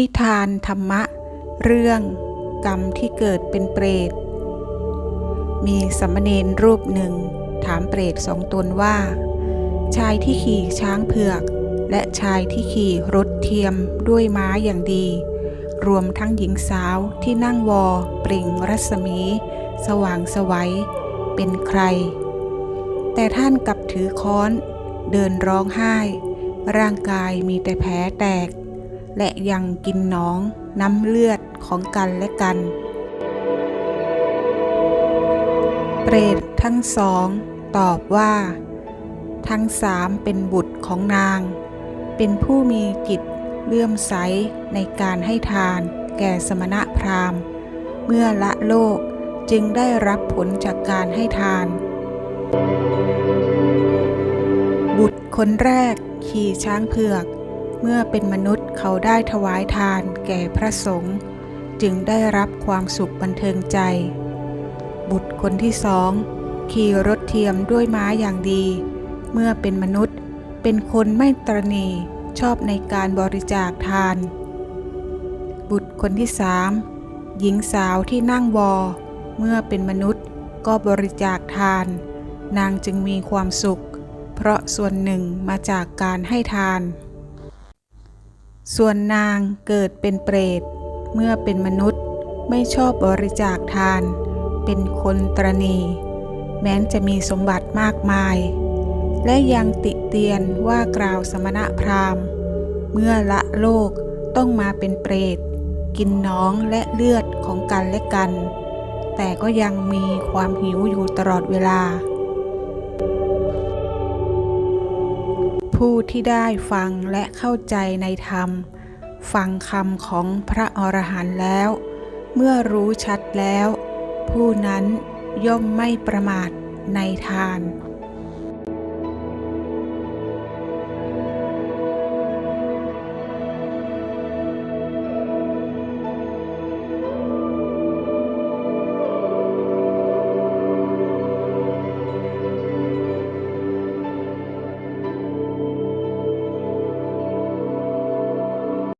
นิทานธรรมะ เรื่อง กรรมที่เกิดเป็นเปรต มีสามเณรรูปหนึ่ง ถามเปรตสองตนว่า ชายที่ขี่ช้างเผือก และชายที่ขี่รถเทียมด้วยม้าอย่างดี รวมทั้งหญิงสาวที่นั่งวอ เปล่งรัศมี สว่างสวัยเป็นใคร แต่ท่านกลับถือค้อน เดินร้องไห้ ร่างกายมีแต่แผลแตก และยังกินหนองน้ำเลือดของกันและกัน เปรตทั้งสอง ตอบว่า ทั้งสามเป็นบุตรของนาง เป็นผู้มีจิตเลื่อมใสในการให้ทาน แก่สมณะพราหมณ์ เมื่อละโลกจึงได้รับผลจากการให้ทาน บุตรคนแรกขี่ช้างเผือก เมื่อเป็นมนุษย์เขาได้ถวายทานแก่พระสงฆ์จึงได้รับความสุขบันเทิงใจ บุตรคนที่สองขี่รถเทียมด้วยม้าอย่างดี เมื่อเป็นมนุษย์เป็นคนไม่ตรณีชอบในการบริจาคทาน บุตรคนที่สามหญิงสาวที่นั่งวอ เมื่อเป็นมนุษย์ก็บริจาคทาน นางจึงมีความสุข เพราะส่วนหนึ่งมาจากการให้ทาน ส่วนนางเกิดเป็นเปรต เมื่อเป็นมนุษย์ไม่ชอบบริจาคทาน เป็นคนตรณี แม้นจะมีสมบัติมากมาย และยังติเตียนว่ากล่าวสมณะพราหมณ์ เมื่อละโลกต้องมาเป็นเปรต กินน้องและเลือดของกันและกัน แต่ก็ยังมีความหิวอยู่ตลอดเวลา ผู้ที่ได้ฟังและเข้าใจในธรรม ฟังคำของพระอรหันต์แล้ว เมื่อรู้ชัดแล้ว ผู้นั้นย่อมไม่ประมาทในทาน